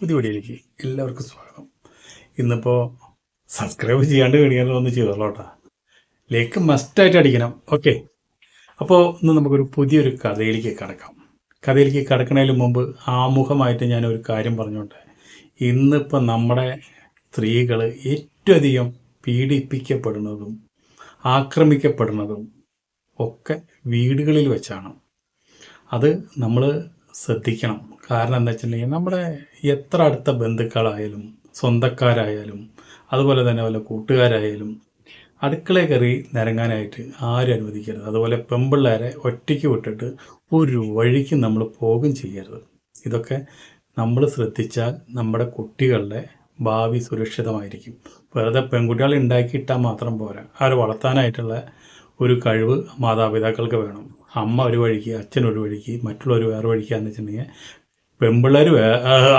പുതിയ വീഡിയോയിലേക്ക് എല്ലാവർക്കും സ്വാഗതം. ഇന്നിപ്പോൾ സബ്സ്ക്രൈബ് ചെയ്യാണ്ട് കഴിയാൻ ഒന്ന് ചെയ്തോളൂ കേട്ടോ. ലേക്ക് മസ്റ്റായിട്ട് അടിക്കണം. ഓക്കെ അപ്പോൾ ഇന്ന് നമുക്കൊരു പുതിയൊരു കഥയിലേക്ക് കടക്കാം. കഥയിലേക്ക് കടക്കുന്നതിന് മുമ്പ് ആമുഖമായിട്ട് ഞാൻ ഒരു കാര്യം പറഞ്ഞോട്ടെ. ഇന്നിപ്പോൾ നമ്മുടെ സ്ത്രീകൾ ഏറ്റവും അധികം പീഡിപ്പിക്കപ്പെടുന്നതും ആക്രമിക്കപ്പെടുന്നതും ഒക്കെ വീടുകളിൽ വെച്ചാണ്. അത് നമ്മൾ ശ്രദ്ധിക്കണം. കാരണം എന്താ വെച്ചിട്ടുണ്ടെങ്കിൽ നമ്മുടെ എത്ര അടുത്ത ബന്ധുക്കളായാലും സ്വന്തക്കാരായാലും അതുപോലെ തന്നെ വല്ല കൂട്ടുകാരായാലും അടുക്കള കയറി നിരങ്ങാനായിട്ട് ആരും അനുവദിക്കരുത്. അതുപോലെ പെമ്പിള്ളേരെ ഒറ്റയ്ക്ക് വിട്ടിട്ട് ഒരു വഴിക്ക് നമ്മൾ പോകും ചെയ്യരുത്. ഇതൊക്കെ നമ്മൾ ശ്രദ്ധിച്ചാൽ നമ്മുടെ കുട്ടികളുടെ ഭാവി സുരക്ഷിതമായിരിക്കും. വെറുതെ പെൺകുട്ടികളെ ഉണ്ടാക്കിയിട്ടാൽ മാത്രം പോരാ. അവരെ വളർത്താനായിട്ടുള്ള ഒരു കഴിവ് മാതാപിതാക്കൾക്ക് വേണം. അമ്മ ഒരു വഴിക്ക് അച്ഛൻ ഒരു വഴിക്ക് മറ്റുള്ളവർ വേറെ വഴിക്കാന്ന് വെച്ചിട്ടുണ്ടെങ്കിൽ പെമ്പിള്ളേർ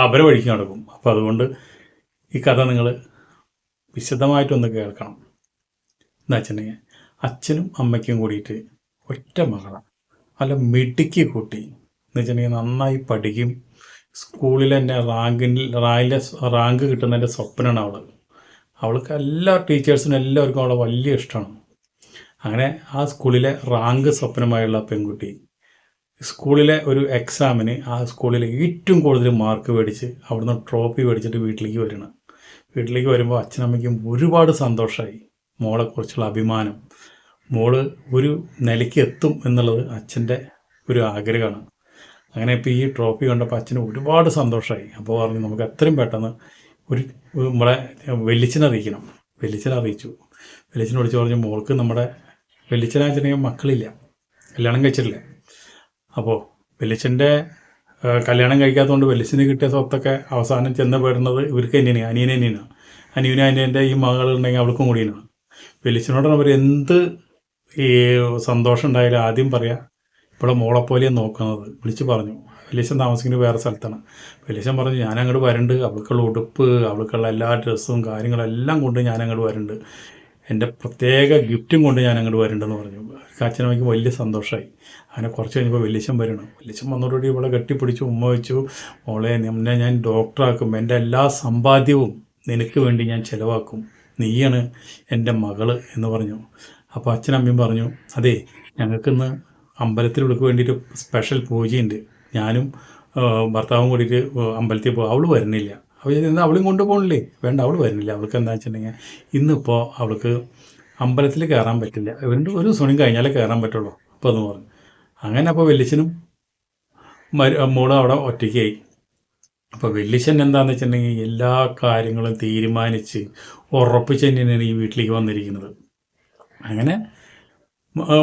അവരെ വഴിക്ക് നടക്കും. അപ്പോൾ അതുകൊണ്ട് ഈ കഥ നിങ്ങൾ വിശദമായിട്ടൊന്ന് കേൾക്കണം. എന്താ വെച്ചിട്ടുണ്ടെങ്കിൽ അച്ഛനും അമ്മയ്ക്കും കൂടിയിട്ട് ഒറ്റ മകളാണ് നല്ല മിടുക്കി കൂട്ടി. എന്ന് വെച്ചിട്ടുണ്ടെങ്കിൽ നന്നായി പഠിക്കും. സ്കൂളിൽ തന്നെ റാങ്കിൽ റായിലെ റാങ്ക് കിട്ടുന്നതിന്റെ സ്വപ്നമാണ് അവൾ അവൾക്ക് എല്ലാ ടീച്ചേഴ്സിനും എല്ലാവർക്കും അവളെ വലിയ ഇഷ്ടമാണ്. അങ്ങനെ ആ സ്കൂളിലെ റാങ്ക് സ്വപ്നമായുള്ള പെൺകുട്ടി സ്കൂളിലെ ഒരു എക്സാമിന് ആ സ്കൂളിലെ ഏറ്റവും കൂടുതൽ മാർക്ക് മേടിച്ച് അവിടുന്ന് ട്രോഫി മേടിച്ചിട്ട് വീട്ടിലേക്ക് വരണം വീട്ടിലേക്ക് വരുമ്പോൾ അച്ഛനമ്മയ്ക്കും ഒരുപാട് സന്തോഷമായി മോളെക്കുറിച്ചുള്ള അഭിമാനം. മോൾ ഒരു നിലയ്ക്ക് എത്തും എന്നുള്ളത് അച്ഛന്റെ ഒരു ആഗ്രഹമാണ്. അങ്ങനെ ഇപ്പോൾ ഈ ട്രോഫി കണ്ടപ്പോൾ അച്ഛന് ഒരുപാട് സന്തോഷമായി അപ്പോൾ പറഞ്ഞു നമുക്ക് എത്രയും പെട്ടെന്ന് ഒരു നമ്മളെ വെല്ലിച്ചനെ അറിയിക്കണം. വെല്ലിച്ചനെ അറിയിച്ചു. വെല്ലിച്ചനെ വിളിച്ച് പറഞ്ഞു മോൾക്ക് നമ്മുടെ വെല്ലിച്ചനായിട്ടുണ്ടെങ്കിൽ മക്കളില്ല. കല്യാണം കഴിച്ചിട്ടില്ല. അപ്പോൾ വെല്ലിച്ചന്റെ കല്യാണം കഴിക്കാത്തതുകൊണ്ട് വെല്ലിച്ചന് കിട്ടിയ സ്വത്തൊക്കെ അവസാനം ചെന്ന് പെടുന്നത് ഇവർക്ക് തന്നെയാണ് അനിയനെ തന്നെയാണ്. അനിയനും അനിയന്റെ ഈ മകളുണ്ടെങ്കിൽ അവൾക്കും കൂടിയാണ്. വെല്ലിച്ചനോടാണ് അവർ എന്ത് ഈ സന്തോഷം ഉണ്ടായാലും ആദ്യം പറയാം ഇപ്പോൾ മോളെപ്പോലെയാണ് നോക്കുന്നത്. വിളിച്ച് പറഞ്ഞു. വെല്ലിച്ചൻ താമസിക്കുന്നത് വേറെ സ്ഥലത്താണ്. വെല്ലിച്ചൻ പറഞ്ഞു ഞാൻ അങ്ങോട്ട് വരണ്ട്. അവൾക്കുള്ള ഉടുപ്പ് അവൾക്കുള്ള എല്ലാ ഡ്രസ്സും കാര്യങ്ങളെല്ലാം കൊണ്ട് ഞാൻ അങ്ങോട്ട് വരണ്ട്. എന്റെ പ്രത്യേക ഗിഫ്റ്റും കൊണ്ട് ഞാൻ അങ്ങോട്ട് വരണ്ടെന്ന് പറഞ്ഞു. അച്ഛനമ്മയ്ക്ക് വലിയ സന്തോഷമായി. അങ്ങനെ കുറച്ച് കഴിഞ്ഞപ്പോൾ വലിയച്ഛൻ വരണം. വലിയച്ഛൻ വന്നതോടുകൂടി ഇവിടെ കെട്ടിപ്പിടിച്ചു ഉമ്മ വെച്ചു. മോളെ നിന്നെ ഞാൻ ഡോക്ടറാക്കും എന്റെ എല്ലാ സമ്പാദ്യവും നിനക്ക് വേണ്ടി ഞാൻ ചിലവാക്കും. നീയാണ് എന്റെ മകൾ എന്ന് പറഞ്ഞു. അപ്പോൾ അച്ഛനമ്മയും പറഞ്ഞു അതെ ഞങ്ങൾക്കിന്ന് അമ്പലത്തിൽ വിളിക്ക് വേണ്ടിയിട്ട് സ്പെഷ്യൽ പൂജയുണ്ട്. ഞാനും ഭർത്താവും കൂടിയിട്ട് അമ്പലത്തിൽ പോകും അവൾ വരുന്നില്ല അപ്പോൾ ഇന്ന് അവളും കൊണ്ടുപോകണില്ലേ വേണ്ട അവൾ വരുന്നില്ല. അവൾക്ക് എന്താ വെച്ചിട്ടുണ്ടെങ്കിൽ ഇന്നിപ്പോൾ അവൾക്ക് അമ്പലത്തിൽ കയറാൻ പറ്റില്ല. രണ്ട് ഒരു ദിവസം കഴിഞ്ഞാലേ കയറാൻ പറ്റുള്ളൂ. അപ്പോൾ എന്ന് പറഞ്ഞു. അങ്ങനെ അപ്പോൾ വെല്ലിച്ചനും മരു മോളും അവിടെ ഒറ്റയ്ക്കായി. അപ്പോൾ വെല്ലിച്ചൻ എന്താണെന്ന് വെച്ചിട്ടുണ്ടെങ്കിൽ എല്ലാ കാര്യങ്ങളും തീരുമാനിച്ച് ഉറപ്പിച്ച് തന്നെയാണ് ഈ വീട്ടിലേക്ക് വന്നിരിക്കുന്നത്. അങ്ങനെ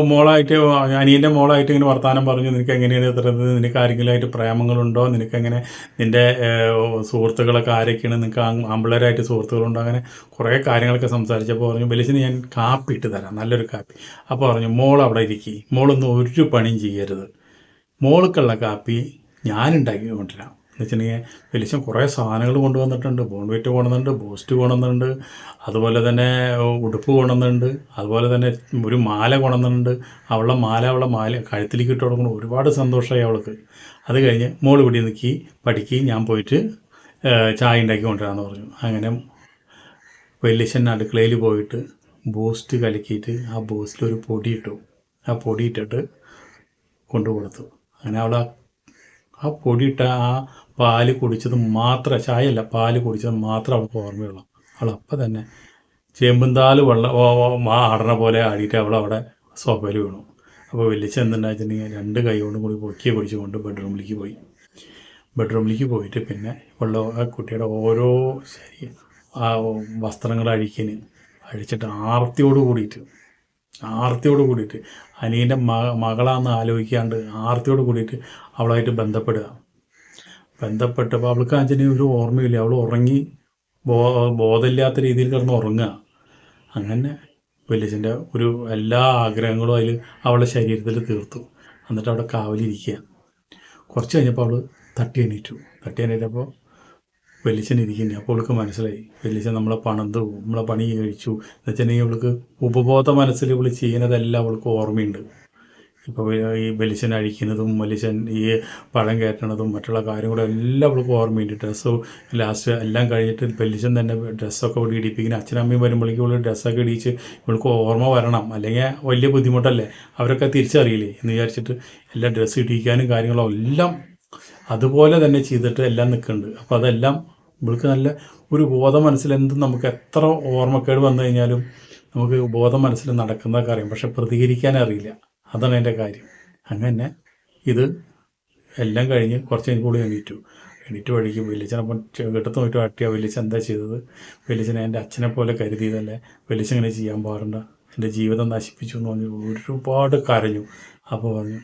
മോളായിട്ട് അനിയന്റെ മോളായിട്ട് ഇങ്ങനെ വർത്തമാനം പറഞ്ഞു നിനക്ക് എങ്ങനെയാണ് ഇത്രത് നിനക്ക് ആരെങ്കിലുമായിട്ട് പ്രേമങ്ങളുണ്ടോ? നിനക്കെങ്ങനെ നിന്റെ സുഹൃത്തുക്കളൊക്കെ ആരൊക്കെയാണ്? നിനക്ക് അമ്പിളരായിട്ട് സുഹൃത്തുക്കളുണ്ടോ? അങ്ങനെ കുറേ കാര്യങ്ങളൊക്കെ സംസാരിച്ചപ്പോൾ പറഞ്ഞു വെളിച്ചിന് ഞാൻ കാപ്പി ഇട്ട് തരാം നല്ലൊരു കാപ്പി. അപ്പോൾ പറഞ്ഞു മോൾ അവിടെ ഇരിക്കി മോളൊന്നും ഒരു പണിയും ചെയ്യരുത്. മോൾക്കുള്ള കാപ്പി ഞാനുണ്ടാക്കി കൊണ്ടുവരാം വെച്ചിട്ടുണ്ടെങ്കിൽ വെളിച്ചം കുറേ സാധനങ്ങൾ കൊണ്ടുവന്നിട്ടുണ്ട്. ബോൺവെറ്റ് കൊണ്ടുവന്നിട്ടുണ്ട് ബൂസ്റ്റ് കൊണ്ടുവന്നിട്ടുണ്ട് അതുപോലെ തന്നെ ഉടുപ്പ് കൊണ്ടുവന്നിട്ടുണ്ട് അതുപോലെ തന്നെ ഒരു മാല കൊണ്ടുവന്നിട്ടുണ്ട്. അവളുടെ മാല അവളുടെ മാല കഴുത്തിലേക്ക് ഇട്ട് കൊടുക്കണം ഒരുപാട് സന്തോഷമായി അവൾക്ക്. അത് കഴിഞ്ഞ് മോൾ ഇവിടെ നിൽക്കി പഠിക്കുകയും ഞാൻ പോയിട്ട് ചായ ഉണ്ടാക്കി കൊണ്ടുവരാമെന്ന് പറഞ്ഞു. അങ്ങനെ വെല്ലിശൻ അടുക്കളയിൽ പോയിട്ട് ബൂസ്റ്റ് കലക്കിയിട്ട് ആ ബൂസ്റ്റിൽ ഒരു പൊടി ഇട്ടു. ആ പൊടി ഇട്ടിട്ട് കൊണ്ടു കൊടുത്തു അങ്ങനെ അവൾ ആ- പൊടിയിട്ട ആ പാൽ കുടിച്ചത് മാത്രം ചായയല്ല പാൽ കുടിച്ചത് മാത്രം അവൾക്ക് ഓർമ്മയുള്ളൂ. അവൾ അപ്പം തന്നെ ചേമ്പുന്താൽ വെള്ളം ആടണ പോലെ ആടിയിട്ട് അവൾ അവിടെ സോഫയിൽ വീണു. അപ്പോൾ വലിച്ച എന്തുണ്ടായിട്ടുണ്ടെങ്കിൽ രണ്ട് കൈ കൊണ്ടും കൂടി പൊക്കിയെ പിടിച്ചുകൊണ്ട് ബെഡ്റൂമിലേക്ക് പോയി. ബെഡ്റൂമിലേക്ക് പോയിട്ട് പിന്നെ ഉള്ള കുട്ടിയുടെ ഓരോ ശരി വസ്ത്രങ്ങൾ അഴിക്കന് അഴിച്ചിട്ട് ആർത്തിയോട് കൂടിയിട്ട് ആർത്തിയോട് കൂടിയിട്ട് അനിയന്റെ മക മകളാന്ന് ആലോചിക്കാണ്ട് ആർത്തിയോട് കൂടിയിട്ട് അവളായിട്ട് ബന്ധപ്പെടുക. ബന്ധപ്പെട്ടപ്പോൾ അവൾക്ക് അഞ്ചിന് ഒരു ഓർമ്മയില്ല. അവൾ ഉറങ്ങി ബോ ബോധമില്ലാത്ത രീതിയിൽ കിടന്ന് ഉറങ്ങുക. അങ്ങനെ വലിയച്ഛന്റെ ഒരു എല്ലാ ആഗ്രഹങ്ങളും അതിൽ അവളുടെ ശരീരത്തിൽ തീർത്തു. എന്നിട്ട് അവിടെ കാവലിരിക്കുക. കുറച്ച് കഴിഞ്ഞപ്പോൾ അവൾ തട്ടി എണീറ്റു. തട്ടി എണീറ്റപ്പോൾ വെളിച്ചൻ ഇരിക്കുന്നേ അപ്പോൾ അവൾക്ക് മനസ്സിലായി. വെല്ലിച്ചൻ നമ്മളെ പണന്തു നമ്മളെ പണി കഴിച്ചു. എന്ന് വെച്ചിട്ടുണ്ടെങ്കിൽ അവൾക്ക് ഉപബോധ മനസ്സിൽ ഇവൾ ചെയ്യുന്നതെല്ലാം അവൾക്ക് ഓർമ്മയുണ്ട്. ഇപ്പോൾ ഈ വെല്ലിച്ചൻ അഴിക്കുന്നതും വലിച്ചൻ ഈ പഴം കയറ്റണതും മറ്റുള്ള കാര്യങ്ങളും എല്ലാം അവൾക്ക് ഓർമ്മയുണ്ട്. ഡ്രസ്സ് ലാസ്റ്റ് എല്ലാം കഴിഞ്ഞിട്ട് വെല്ലിച്ചൻ തന്നെ ഡ്രസ്സൊക്കെ ഇവിടെ ഇടിപ്പിക്കുന്ന അച്ഛനമ്മയും വരുമ്പോഴേക്കും ഇവൾ ഡ്രസ്സൊക്കെ ഇടിച്ച് ഇവൾക്ക് ഓർമ്മ വരണം. അല്ലെങ്കിൽ വലിയ ബുദ്ധിമുട്ടല്ലേ? അവരൊക്കെ തിരിച്ചറിയില്ലേ? എന്ന് വിചാരിച്ചിട്ട് എല്ലാ ഡ്രസ്സ് ഇടിക്കാനും കാര്യങ്ങളും എല്ലാം അതുപോലെ തന്നെ ചെയ്തിട്ട് എല്ലാം നിൽക്കുന്നുണ്ട്. അപ്പോൾ അതെല്ലാം ഇവൾക്ക് നല്ല ഒരു ബോധം മനസ്സിൽ എന്ത് നമുക്ക് എത്ര ഓർമ്മക്കേട് വന്നു കഴിഞ്ഞാലും നമുക്ക് ബോധം മനസ്സിൽ നടക്കുന്നതൊക്കെ അറിയാം പക്ഷെ പ്രതികരിക്കാൻ അറിയില്ല. അതാണ് എന്റെ കാര്യം. അങ്ങനെ ഇത് എല്ലാം കഴിഞ്ഞ് കുറച്ച് കഴിഞ്ഞ് കൂടി എണീറ്റു. എണീറ്റ് വഴിക്ക് വലിയച്ഛനപ്പം കെട്ടത്ത് നോയിട്ട് അട്ടിയ വലിയച്ഛൻ എന്താ ചെയ്തത്? വലിയച്ഛനെ എന്റെ അച്ഛനെ പോലെ കരുതിയതല്ലേ? വലിയച്ഛൻ ഇങ്ങനെ ചെയ്യാൻ പാടണ്ട? എന്റെ ജീവിതം നശിപ്പിച്ചു എന്ന് പറഞ്ഞു ഒരുപാട് കരഞ്ഞു. അപ്പോൾ പറഞ്ഞു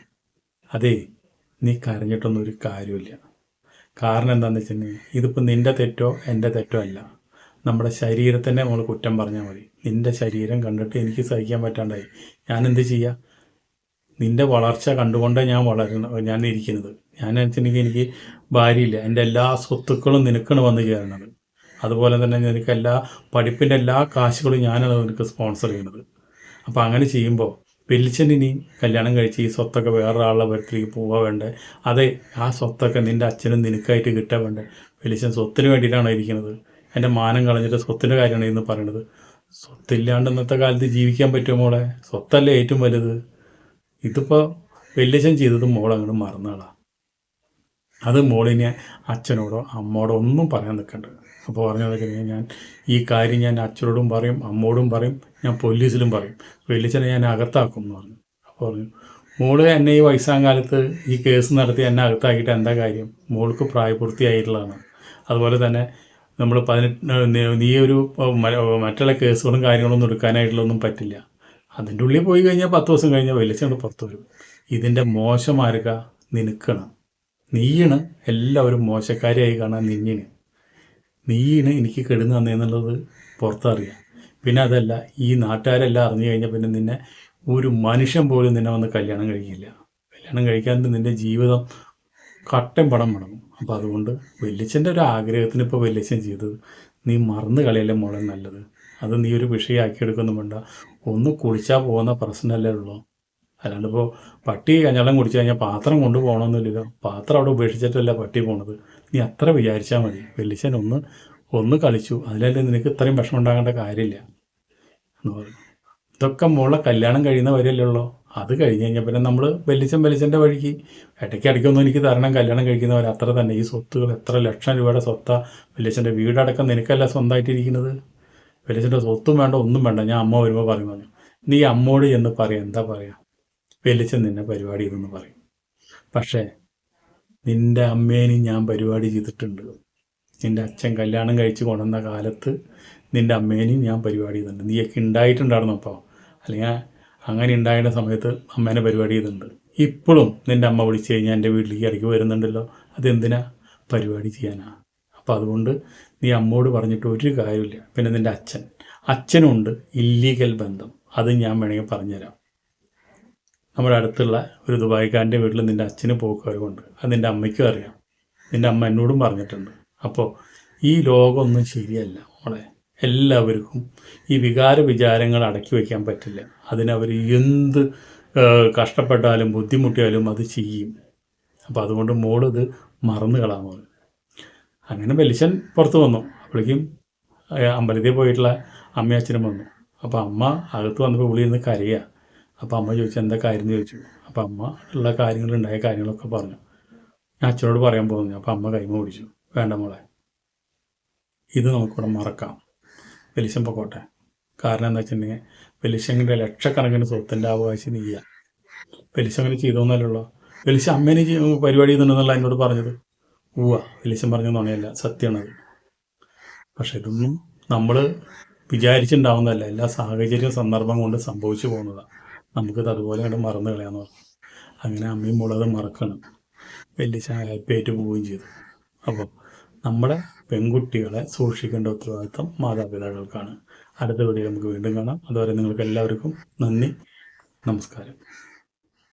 അതേ നീ കരഞ്ഞിട്ടൊന്നും ഒരു കാര്യമില്ല കാരണം എന്താണെന്ന് വെച്ചിട്ടുണ്ടെങ്കിൽ ഇതിപ്പോൾ നിന്റെ തെറ്റോ എന്റെ തെറ്റോ അല്ല. നമ്മുടെ ശരീരത്തിന്റെ നമ്മൾ കുറ്റം പറഞ്ഞാൽ മതി. നിന്റെ ശരീരം കണ്ടിട്ട് എനിക്ക് സഹിക്കാൻ പറ്റാണ്ടായി. ഞാൻ എന്ത് ചെയ്യുക നിന്റെ വളർച്ച കണ്ടുകൊണ്ടേ ഞാൻ വളരണ ഞാൻ ഇരിക്കുന്നത്. ഞാൻ വെച്ചിട്ടുണ്ടെങ്കിൽ എനിക്ക് ഭാര്യയില്ല. എന്റെ എല്ലാ സ്വത്തുക്കളും നിനക്കാണ് വന്ന് ചേരുന്നത്. അതുപോലെ തന്നെ നിനക്ക് എല്ലാ പഠിപ്പിന്റെ എല്ലാ കാശുകളും ഞാനാണ് നിനക്ക് സ്പോൺസർ ചെയ്യുന്നത്. അപ്പോൾ അങ്ങനെ ചെയ്യുമ്പോൾ വെളിച്ചനിനി കല്യാണം കഴിച്ച് ഈ സ്വത്തൊക്കെ വേറൊരാളുടെ പരത്തിലേക്ക് പോവാ വേണ്ടേ? അതെ ആ സ്വത്തൊക്കെ നിന്റെ അച്ഛനും നിനക്കായിട്ട് കിട്ടാൻ വേണ്ടേ? വെളിച്ചൻ സ്വത്തിന് വേണ്ടിയിട്ടാണ് ഇരിക്കുന്നത്? എന്റെ മാനം കളഞ്ഞിട്ട് സ്വത്തിന്റെ കാര്യമാണ് ഇന്ന് പറയണത്. സ്വത്തില്ലാണ്ട് ഇന്നത്തെ കാലത്ത് ജീവിക്കാൻ പറ്റുമോ മോളെ? സ്വത്തല്ലേ ഏറ്റവും വലുത്. ഇതിപ്പോൾ വെള്ളിച്ചൻ ചെയ്തത് മോൾ അങ്ങോട്ട് മറന്നാളാണ് അത് മോളിനെ അച്ഛനോടോ അമ്മോടോ ഒന്നും പറയാൻ നിൽക്കണ്ട അപ്പോൾ പറഞ്ഞതൊക്കെ ഞാൻ ഈ കാര്യം ഞാൻ അച്ഛനോടും പറയും അമ്മോടും പറയും ഞാൻ പോലീസിലും പറയും. വെള്ളിച്ചനെ ഞാൻ അകത്താക്കും എന്ന് പറഞ്ഞു. അപ്പോൾ പറഞ്ഞു മോൾ എന്നെ ഈ വയസ്സാം കാലത്ത് ഈ കേസ് നടത്തി എന്നെ അകത്താക്കിയിട്ട് എന്താ കാര്യം? മോൾക്ക് പ്രായപൂർത്തിയായിട്ടുള്ളതാണ്. അതുപോലെ തന്നെ നമ്മൾ പതിനെട്ട് നീ ഒരു മറ്റുള്ള കേസുകളും കാര്യങ്ങളൊന്നും എടുക്കാനായിട്ടുള്ളൊന്നും പറ്റില്ല. അതിന്റെ ഉള്ളിൽ പോയി കഴിഞ്ഞാൽ പത്ത് ദിവസം കഴിഞ്ഞാൽ വെളിച്ചണ്ട് പുറത്തു വരും. ഇതിന്റെ മോശം നിനക്കണം. നീയാണ് എല്ലാവരും മോശക്കാരിയായി കാണാൻ നിന്നിന്. നീയാണ് എനിക്ക് കെടുന്നു തന്നെന്നുള്ളത് പുറത്തറിയാം. പിന്നെ അതല്ല ഈ നാട്ടുകാരെല്ലാം അറിഞ്ഞു കഴിഞ്ഞാൽ പിന്നെ നിന്നെ ഒരു മനുഷ്യൻ പോലും നിന്നെ വന്ന് കല്യാണം കഴിക്കില്ല. കല്യാണം കഴിക്കാൻ നിന്റെ ജീവിതം കട്ടൻ പടം വേണം അപ്പോൾ അതുകൊണ്ട് വല്യച്ഛന്റെ ഒരു ആഗ്രഹത്തിന് ഇപ്പോൾ വല്യച്ഛൻ ചെയ്തത് നീ മറന്നു കളയല്ലേ മോളെ നല്ലത്? അത് നീ ഒരു വിഷയമാക്കി എടുക്കുന്നു വേണ്ട. ഒന്ന് കുളിച്ചാൽ പോകുന്ന പ്രശ്നമല്ലേ ഉള്ളൂ. അല്ലാണ്ട് ഇപ്പോൾ പട്ടി കഞ്ഞാളം കുടിച്ചു കഴിഞ്ഞാൽ പാത്രം കൊണ്ടുപോകണമെന്നില്ലല്ലോ പാത്രം അവിടെ ഉപേക്ഷിച്ചിട്ടല്ല പട്ടി പോണത്. നീ അത്ര വിചാരിച്ചാൽ മതി. വെല്ലിച്ചൻ ഒന്ന് ഒന്ന് കളിച്ചു. അതിലല്ലേ നിനക്ക് ഇത്രയും വിഷമം ഉണ്ടാകേണ്ട കാര്യമില്ല എന്ന് പറഞ്ഞു. ഇതൊക്കെ മോളെ കല്യാണം കഴിയുന്ന വരെയല്ലേ ഉള്ളൂ. അത് കഴിഞ്ഞ് കഴിഞ്ഞാൽ പിന്നെ നമ്മൾ വെല്ലിച്ചൻ വെല്ലിച്ചന്റെ വഴിക്ക് ഇടയ്ക്ക് ഇടയ്ക്കൊന്നും എനിക്ക് തരണം കല്യാണം കഴിക്കുന്നവർ അത്ര തന്നെ ഈ സ്വത്തുകൾ എത്ര ലക്ഷം രൂപയുടെ സ്വത്താ വെല്ലിച്ചന്റെ വീടടക്കം നിനക്കല്ല സ്വന്തമായിട്ടിരിക്കുന്നത് വെല്ലിച്ചന്റെ സ്വത്തും വേണ്ട ഒന്നും വേണ്ട. ഞാൻ അമ്മ വരുമ്പോൾ പറയുന്നു നീ അമ്മോട് എന്ന് പറയാം. എന്താ പറയാ? വെല്ലിച്ചൻ നിന്നെ പരിപാടി ഇതെന്ന് പറയും. പക്ഷേ നിന്റെ അമ്മേനെ ഞാൻ പരിപാടി ചെയ്തിട്ടുണ്ട്. നിന്റെ അച്ഛൻ കല്യാണം കഴിച്ച് കൊണ്ടുവന്ന കാലത്ത് നിന്റെ അമ്മേനെയും ഞാൻ പരിപാടി ചെയ്തിട്ടുണ്ട്. നീയൊക്കെ ഉണ്ടായിട്ടുണ്ടായിരുന്നു അപ്പോൾ അല്ലെങ്കിൽ അങ്ങനെ ഉണ്ടായിരുന്ന സമയത്ത് അമ്മേനെ പരിപാടി ചെയ്തിട്ടുണ്ട്. ഇപ്പോഴും നിന്റെ അമ്മ വിളിച്ചു കഴിഞ്ഞാൽ എന്റെ വീട്ടിലേക്ക് ഇടയ്ക്ക് വരുന്നുണ്ടല്ലോ. അതെന്തിനാ? പരിപാടി ചെയ്യാനാ. അപ്പോൾ അതുകൊണ്ട് നീ അമ്മോട് പറഞ്ഞിട്ട് ഒരു കാര്യമില്ല പിന്നെ നിന്റെ അച്ഛൻ. അച്ഛനുണ്ട് ഇല്ലീഗൽ ബന്ധം. അത് ഞാൻ വേണമെങ്കിൽ പറഞ്ഞുതരാം. നമ്മുടെ അടുത്തുള്ള ഒരു ദുബായിക്കാരന്റെ വീട്ടിൽ നിന്റെ അച്ഛന് പോക്ക് വരവുണ്ട് അത് നിന്റെ അമ്മയ്ക്കും അറിയാം. നിന്റെ അമ്മ എന്നോടും പറഞ്ഞിട്ടുണ്ട്. അപ്പോൾ ഈ ലോകമൊന്നും ശരിയല്ല മോളെ. എല്ലാവർക്കും ഈ വികാര വിചാരങ്ങൾ അടക്കി വയ്ക്കാൻ പറ്റില്ല. അതിനവർ എന്ത് കഷ്ടപ്പെട്ടാലും ബുദ്ധിമുട്ടിയാലും അത് ചെയ്യും. അപ്പോൾ അതുകൊണ്ട് മോളിത് മറന്നു കളാൻ അങ്ങനെ ബലിശൻ പുറത്ത് വന്നു. അപ്പോഴേക്കും അമ്പലത്തിൽ പോയിട്ടുള്ള അമ്മയും അച്ഛനും വന്നു. അപ്പോൾ അമ്മ അകത്ത് വന്നപ്പോൾ വിളിയിൽ നിന്ന് കരയുക അപ്പോൾ അമ്മ ചോദിച്ചു എന്താ കാര്യം? എന്ന് ചോദിച്ചു. അപ്പോൾ അമ്മ ഉള്ള കാര്യങ്ങൾ ഉണ്ടായ കാര്യങ്ങളൊക്കെ പറഞ്ഞു. ഞാൻ അച്ഛനോട് പറയാൻ പോകുന്നു. അപ്പോൾ അമ്മ കൈമ പിടിച്ചു. വേണ്ട മോളെ. ഇത് നമുക്കിവിടെ മറക്കാം. വെലിശം പൊക്കോട്ടെ. കാരണം എന്താ വെച്ചിട്ടുണ്ടെങ്കിൽ വെലിശങ്ങളുടെ ലക്ഷക്കണക്കിന് സ്വത്തിന്റെ അവകാശം നീയ. വെലിശം അങ്ങനെ ചെയ്തോന്നല്ലോ വെലിശ അമ്മേനെ പരിപാടി ചെയ്തിട്ടുണ്ടെന്നല്ല എന്നോട് പറഞ്ഞത്. ഉവ്വ വെലിശം പറഞ്ഞു നുണയല്ല സത്യമാണത്. പക്ഷെ ഇതൊന്നും നമ്മൾ വിചാരിച്ചിട്ടുണ്ടാവുന്നതല്ല. എല്ലാ സാഹചര്യവും സന്ദർഭം കൊണ്ട് സംഭവിച്ചു പോകുന്നതാണ് നമുക്കിത് അതുപോലെ അങ്ങോട്ട് മറന്നു കളയാന്ന് പറഞ്ഞു. അങ്ങനെ അമ്മയും മുളക് മറക്കണം. വലിയ ഹാപ്പിയായിട്ട് പോവുകയും ചെയ്തു. അപ്പം നമ്മുടെ പെൺകുട്ടികളെ സൂക്ഷിക്കേണ്ട ഉത്തരവാദിത്വം മാതാപിതാക്കൾക്കാണ്. അടുത്ത വീഡിയോ നമുക്ക് വീണ്ടും കാണാം. അതുവരെ നിങ്ങൾക്ക് എല്ലാവർക്കും നന്ദി നമസ്കാരം.